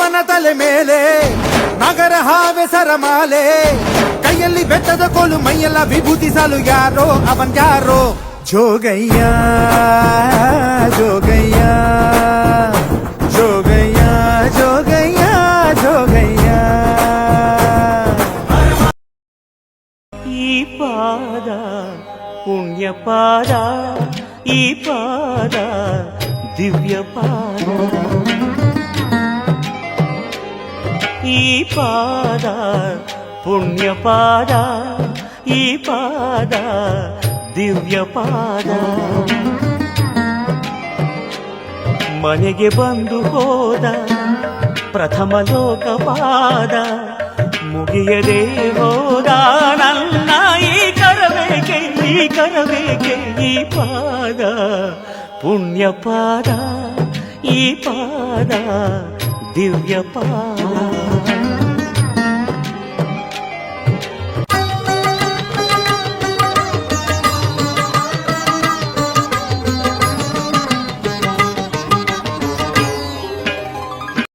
ಅವನ ತಲೆ ಮೇಲೆ ನಗರ ಹಾವೆ ಮಾಲೆ ಕೈಯಲ್ಲಿ ಬೆಟ್ಟದ ಕೋಲು ಮೈಯೆಲ್ಲ ವಿಭೂತಿಸಲು ಯಾರೋ ಅವನ್ ಯಾರೋ ಜೋಗಯ್ಯ ಜೋಗಯ್ಯ ಜೋಗಯ್ಯ ಜೋಗಯ್ಯ ಜೋಗಯ್ಯ ಈ ಪಾದ ಪುಣ್ಯ ಪಾದ ಈ ಪಾದ ದಿವ್ಯ ಪಾದ ఈ పాద పుణ్య పాద ఈ పాద ದಿವ್ಯ ಪಾದ ಮನೆಗೆ ಬಂದು ಹೋದ ಪ್ರಥಮ ಲೋಕ ಪಾದ ಮುಗಿಯದೆ ಹೋದ ನನ್ನ ಈ ಕರಬೇಕೆ ಈ ಕರಬೇಕೆ ಈ ಪಾದ ಪುಣ್ಯ ಪಾದ ಈ ಪಾದ ದಿವ್ಯ ಪಾದ